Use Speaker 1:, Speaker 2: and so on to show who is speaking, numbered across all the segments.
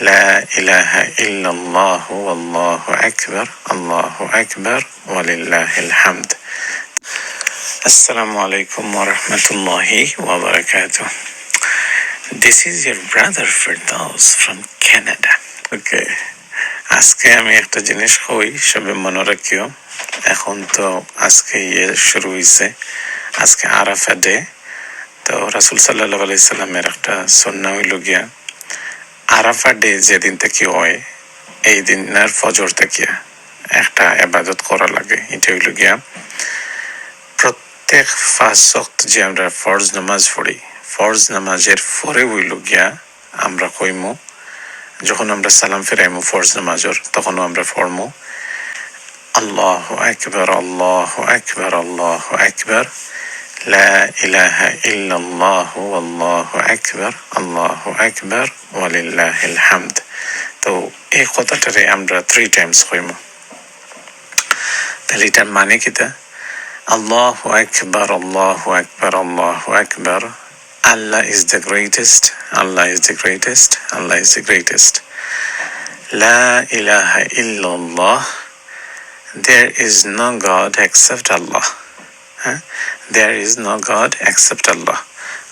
Speaker 1: لا إله إلا الله والله أكبر الله أكبر ولله الحمد السلام عليكم ورحمة الله وبركاته This is your brother Firdaus from Canada. Okay. আজকে আমি একটা জিনিস কই সবে মনে রাখিও এখন তো আজকে ইয়ে শুরু হয়েছে আজকে আরাফা ডে তো রাসুল সাল্লাহ আলাইসাল্লামের একটা সন্না হইল গিয়া আরাফা ডে যেদিন থেকে হয়, এই দিনের ফজর থেকে একটা আবাদত করা লাগে। এটা হইল গিয়া প্রত্যেক ফার্স্ট শক্ত যে আমরা ফরজ নামাজ পড়ি, ফরজ নামাজের পরে হইল গিয়া আমরা কইমু, যখন আমরা সালাম ফেরাইমু ফরজ নামাজর, তখনও আমরা ফরমু আল্লাহ একবার আল্লাহ একবার আল্লাহ আকবর। لا إله إلا الله والله أكبر الله أكبر ولله الحمد তো এই কথাটারে আমরা থ্রি টাইমস কইমু তাহলে এটার মানে কিতা আল্লাহ আকবর আল্লাহ আকবর আল্লাহ আকবর Allah is the greatest, Allah is the greatest, Allah is the greatest. La ilaha illallah, there is no God except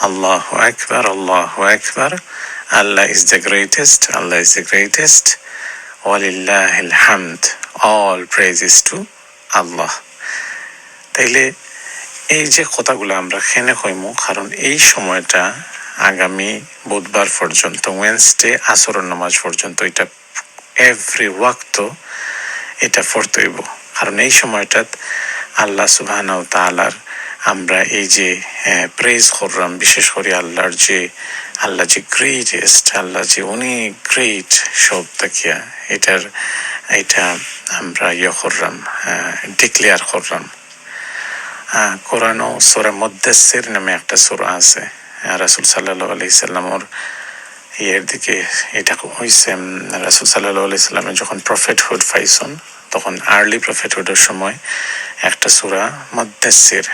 Speaker 1: আল্লাহ আল্লাহ একবার আল্লাহ একবার অল প্রেজ তাইলে এই যে কথাগুলো আমরা খেনে কইমু, কারণ এই সময়টা আগামী বুধবার পর্যন্ত ওয়েনসডে আসরণ নামাজ পর্যন্ত, এটা এভরি ওয়াক্ত এটা ফর্তইব কারণ এই সময়টাত আল্লাহ সুবাহ তালার আমরা এই যে প্রেজ করলাম, বিশেষ করে আল্লাহর যে, আল্লাহ যে গ্রেটেস্ট আল্লাহ যে অনেক গ্রেট সব তাকিয়া, এটার, এটা আমরা ইয়ে করলাম ডিক্লেয়ার করলাম। ও সোরা মদ্দাসির নামে একটা সোরা আছে। রাসুল সাল্লাহ আলাইসাল্লামর ইয়ের দিকে এটা হয়েছে রাসুল সাল্লাহ আলাইসাল্লামের যখন প্রফেটহুড পাইছন, তখন আর্লি প্রফেটহুডের সময় একটা সুরা মদ্দাসির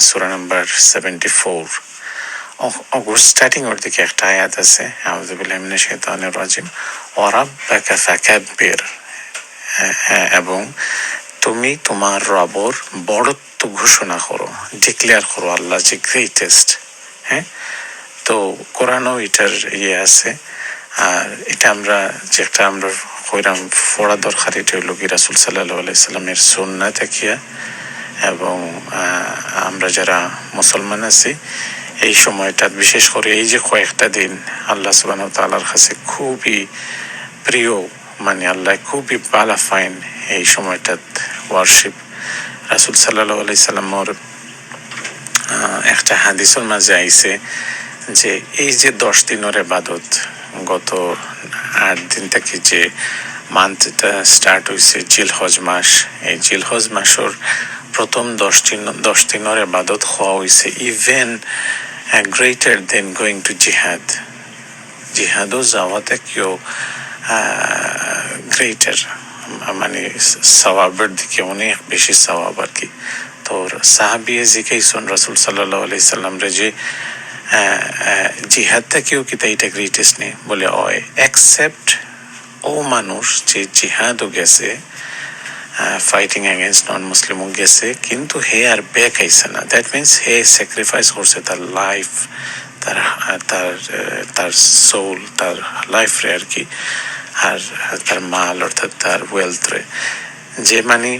Speaker 1: সুরা নাম্বার সেভেন্টি ফোর স্টার্টিং ওর দিকে একটা আয়াত আছে আহমদুবিল্লাহমিনা শেতানের রাজিম। ওরাব বাকা ফাকাব্বির। এবং তুমি তোমার রবর বড়ত্ব ঘোষণা করো ডিক্লেয়ার করো আল্লাহ যে গ্রেটেস্ট হ্যাঁ তো কোরআনও এটার ইয়ে আছে। আর এটা আমরা যেটা আমরা কইরাম ফোড়া দরকার, এটা হইল কি রাসুল সাল্লাহ আলাইসাল্লামের সন্না থাকিয়া এবং আমরা যারা মুসলমান আছি, এই সময়টা বিশেষ করে এই যে কয়েকটা দিন আল্লাহ সুবাহ তাল্লার কাছে খুবই প্রিয় মানে আল্লাহ খুবই ভালো ফাইন এই সময়টাত ওয়ার্শিপ রাসুল সাল্লাহ আলাই সাল্লামর একটা হাদিসের মাঝে আইছে যে এই যে দশ দিনের এবাদত গত আট দিন থেকে যে মান্থটা স্টার্ট হয়েছে জিলহজ মাস, এই জিলহজ মাসের প্রথম দশ দিন, দশ দিনের এবাদত হওয়া হয়েছে even greater than going to জিহাদ জিহাদও যাওয়াতে কেউ গ্রেটার মানে সওয়াবের দিকে অনেক বেশি সওয়াব আর কি। তো সাহাবিয়ে জিকাইছন রসুল সাল্লাহ রে যে জিহাদটা কেউ কি এইটা গ্রেটেস্ট নেই বলে অয় অ্যাকসেপ্ট ও মানুষ যে জিহাদও গেছে ফাইটিং এগেনস্ট নন মুসলিমও গেছে, কিন্তু হে আর ব্যাক আইসে না। দ্যাট মিনস হে স্যাক্রিফাইস করছে তার লাইফ তার তার তার সোল তার লাইফ রে আর কি, আর তার মাল অর্থাৎ তার ওয়েলথ রে। যে মানে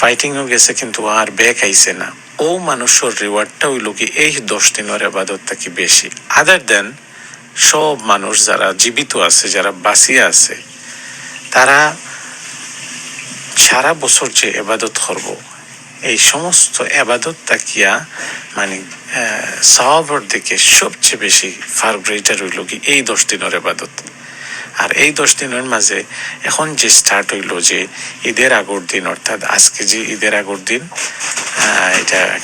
Speaker 1: ফাইটিংও গেছে, কিন্তু আর ব্যাক আইসে না। ও মানুষের রিওয়ার্ডটা হইল কি এই দশ দিনের আবাদতটা কি বেশি। আদার দেন সব মানুষ যারা জীবিত আছে, যারা বাঁচিয়ে আছে, তারা সারা বছর যে এবাদত করব, এই সমস্ত এবাদত তাকিয়া মানে সহবর দিকে সবচেয়ে বেশি ফার গ্রেটার হইল কি এই দশ দিনের এবাদত আর এই দশ দিনের মাঝে এখন যে স্টার্ট হইল যে ঈদের আগর দিন, অর্থাৎ আজকে যে ঈদের আগর দিন এটা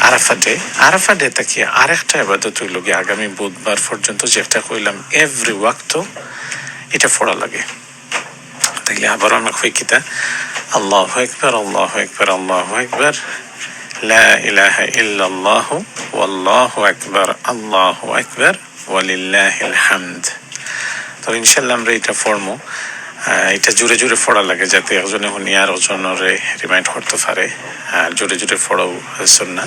Speaker 1: আরাফা ডে আরাফা ডে আরেকটা আবাদত গিয়ে আগামী বুধবার পর্যন্ত যেটা কইলাম এভরি এটা ফোড়া লাগে। তাইলে আবার অনেক হইকিতা আল্লাহ একবার আল্লাহ একবার আল্লাহ একবার লা ইলাহা ইল্লাল্লাহু, ওয়াল্লাহু আকবার, আল্লাহু আকবার, ওয়ালিল্লাহিল হামদ। তো ইনশাল্লাহ আমরা এটা ফরমো। এটা জোরে জোরে পড়া লাগে যাতে একজনে শুনিয়া আর ওজনরে রিমাইন্ড করতে পারে। আর জোরে জোরে পড়াও হয়েছেন না।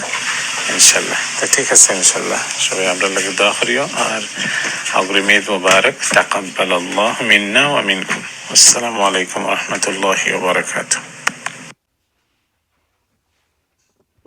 Speaker 1: ইনশাল্লাহ। তা ঠিক আছে, ইনশাল্লাহ। সবাই আমরা লাগে দোয়া করিও। আর অগ্রিম ঈদ মুবারক। তাকাব্বাল আল্লাহ মিন্না ওয়া মিনকুম। আসসালামু আলাইকুম রহমতুল্লাহি ওয়া